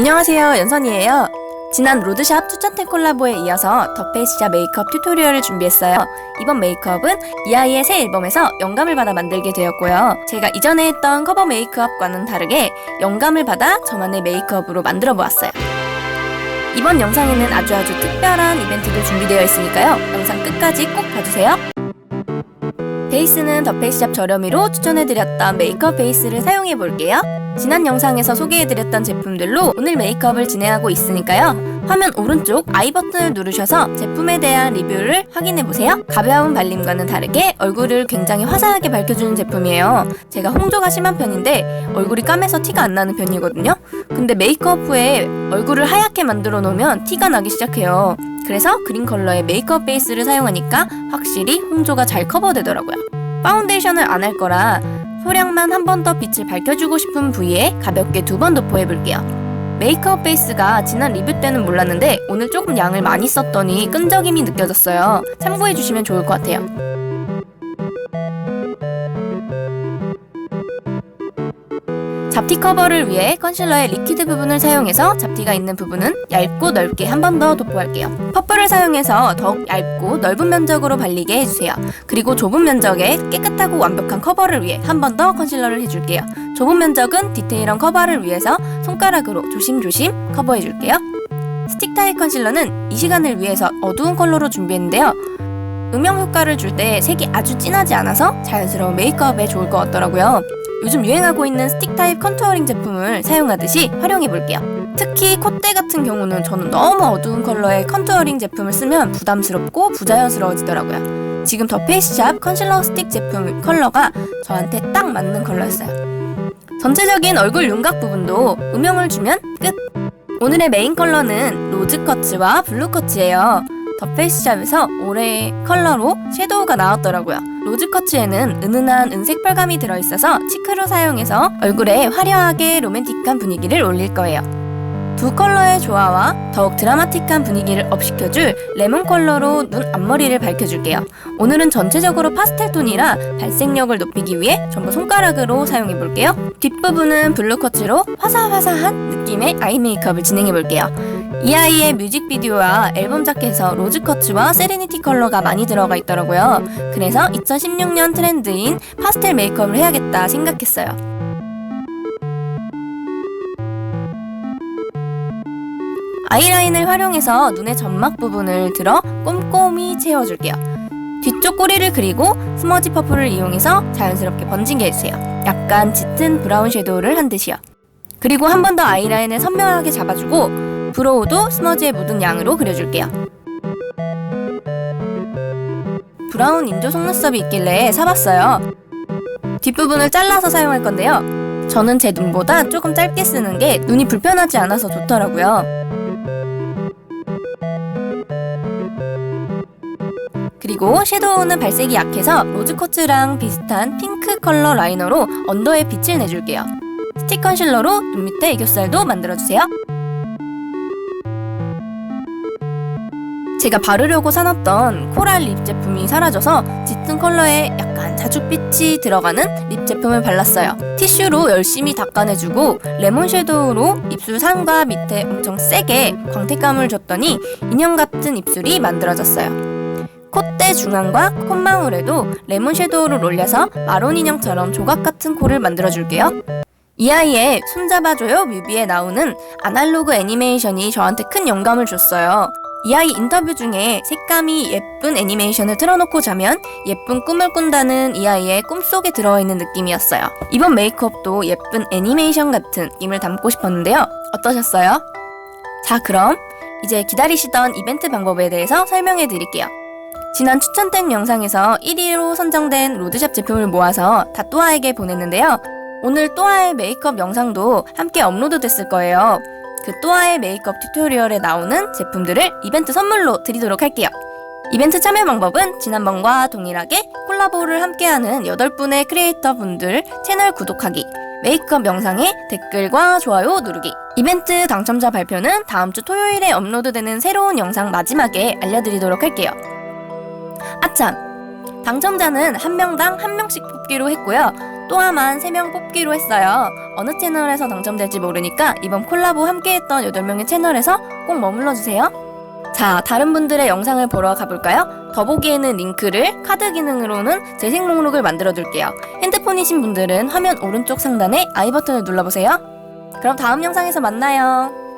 안녕하세요. 연선이에요. 지난 로드샵 추천템 콜라보에 이어서 더 페이스샵 메이크업 튜토리얼을 준비했어요. 이번 메이크업은 이 아이의 새 앨범에서 영감을 받아 만들게 되었고요. 제가 이전에 했던 커버 메이크업과는 다르게 영감을 받아 저만의 메이크업으로 만들어 보았어요. 이번 영상에는 아주 아주 특별한 이벤트도 준비되어 있으니까요. 영상 끝까지 꼭 봐주세요 베이스는 더 페이스샵 저렴이로 추천해드렸던 메이크업 베이스를 사용해 볼게요 지난 영상에서 소개해드렸던 제품들로 오늘 메이크업을 진행하고 있으니까요. 화면 오른쪽 아이 버튼을 누르셔서 제품에 대한 리뷰를 확인해 보세요. 가벼운 발림과는 다르게 얼굴을 굉장히 화사하게 밝혀주는 제품이에요. 제가 홍조가 심한 편인데 얼굴이 까매서 티가 안 나는 편이거든요. 근데 메이크업 후에 얼굴을 하얗게 만들어 놓으면 티가 나기 시작해요. 그래서 그린 컬러의 메이크업 베이스를 사용하니까 확실히 홍조가 잘 커버되더라고요. 파운데이션을 안 할 거라 소량만 한 번 더 빛을 밝혀주고 싶은 부위에 가볍게 두 번 도포해 볼게요. 메이크업 베이스가 지난 리뷰 때는 몰랐는데 오늘 조금 양을 많이 썼더니 끈적임이 느껴졌어요. 참고해 주시면 좋을 것 같아요. 잡티 커버를 위해 컨실러의 리퀴드 부분을 사용해서 잡티가 있는 부분은 얇고 넓게 한 번 더 도포할게요. 퍼플을 사용해서 더욱 얇고 넓은 면적으로 발리게 해주세요. 그리고 좁은 면적에 깨끗하고 완벽한 커버를 위해 한 번 더 컨실러를 해줄게요. 좁은 면적은 디테일한 커버를 위해서 손가락으로 조심조심 커버해줄게요. 스틱 타입 컨실러는 이 시간을 위해서 어두운 컬러로 준비했는데요. 음영 효과를 줄 때 색이 아주 진하지 않아서 자연스러운 메이크업에 좋을 것 같더라고요. 요즘 유행하고 있는 스틱 타입 컨투어링 제품을 사용하듯이 활용해 볼게요. 특히 콧대 같은 경우는 저는 너무 어두운 컬러의 컨투어링 제품을 쓰면 부담스럽고 부자연스러워지더라고요. 지금 더 페이스샵 컨실러 스틱 제품 컬러가 저한테 딱 맞는 컬러였어요. 전체적인 얼굴 윤곽 부분도 음영을 주면 끝! 오늘의 메인 컬러는 로즈 커츠와 블루 커츠예요. 더 페이스샵에서 올해 컬러로 섀도우가 나왔더라고요. 로즈 커츠에는 은은한 은색 펄감이 들어있어서 치크로 사용해서 얼굴에 화려하게 로맨틱한 분위기를 올릴 거예요. 두 컬러의 조화와 더욱 드라마틱한 분위기를 업시켜줄 레몬 컬러로 눈 앞머리를 밝혀줄게요. 오늘은 전체적으로 파스텔 톤이라 발색력을 높이기 위해 전부 손가락으로 사용해볼게요. 뒷부분은 블루 커츠로 화사화사한 느낌의 아이 메이크업을 진행해볼게요. 이 아이의 뮤직비디오와 앨범 자켓에서 로즈 커츠와 세레니티 컬러가 많이 들어가 있더라고요. 그래서 2016년 트렌드인 파스텔 메이크업을 해야겠다 생각했어요. 아이라인을 활용해서 눈의 점막 부분을 들어 꼼꼼히 채워줄게요. 뒤쪽 꼬리를 그리고 스머지 퍼플을 이용해서 자연스럽게 번지게 해주세요. 약간 짙은 브라운 섀도우를 한 듯이요. 그리고 한 번 더 아이라인을 선명하게 잡아주고 브로우도 스머지에 묻은 양으로 그려줄게요. 브라운 인조 속눈썹이 있길래 사봤어요. 뒷부분을 잘라서 사용할 건데요. 저는 제 눈보다 조금 짧게 쓰는 게 눈이 불편하지 않아서 좋더라고요. 그리고 섀도우는 발색이 약해서 로즈커츠랑 비슷한 핑크 컬러 라이너로 언더에 빛을 내줄게요. 스틱 컨실러로 눈 밑에 애교살도 만들어주세요. 제가 바르려고 사놨던 코랄 립 제품이 사라져서 짙은 컬러에 약간 자줏빛이 들어가는 립 제품을 발랐어요. 티슈로 열심히 닦아내주고 레몬 섀도우로 입술 상과 밑에 엄청 세게 광택감을 줬더니 인형 같은 입술이 만들어졌어요. 콧대 중앙과 콧망울에도 레몬 섀도우를 올려서 마론 인형처럼 조각 같은 코를 만들어줄게요. 이 아이의 손잡아줘요 뮤비에 나오는 아날로그 애니메이션이 저한테 큰 영감을 줬어요. 이 아이 인터뷰 중에 색감이 예쁜 애니메이션을 틀어놓고 자면 예쁜 꿈을 꾼다는 이 아이의 꿈속에 들어있는 느낌이었어요. 이번 메이크업도 예쁜 애니메이션 같은 느낌을 담고 싶었는데요. 어떠셨어요? 자, 그럼 이제 기다리시던 이벤트 방법에 대해서 설명해 드릴게요. 지난 추천템 영상에서 1위로 선정된 로드샵 제품을 모아서 다 또아에게 보냈는데요. 오늘 또아의 메이크업 영상도 함께 업로드 됐을 거예요. 그 또아의 메이크업 튜토리얼에 나오는 제품들을 이벤트 선물로 드리도록 할게요. 이벤트 참여 방법은 지난번과 동일하게 콜라보를 함께하는 8분의 크리에이터 분들 채널 구독하기, 메이크업 영상에 댓글과 좋아요 누르기. 이벤트 당첨자 발표는 다음 주 토요일에 업로드되는 새로운 영상 마지막에 알려드리도록 할게요. 아참! 당첨자는 한 명당 한 명씩 뽑기로 했고요. 또한만 3명 뽑기로 했어요. 어느 채널에서 당첨될지 모르니까 이번 콜라보 함께했던 8명의 채널에서 꼭 머물러주세요. 자, 다른 분들의 영상을 보러 가볼까요? 더보기에는 링크를, 카드 기능으로는 재생 목록을 만들어 둘게요. 핸드폰이신 분들은 화면 오른쪽 상단에 아이 버튼을 눌러보세요. 그럼 다음 영상에서 만나요.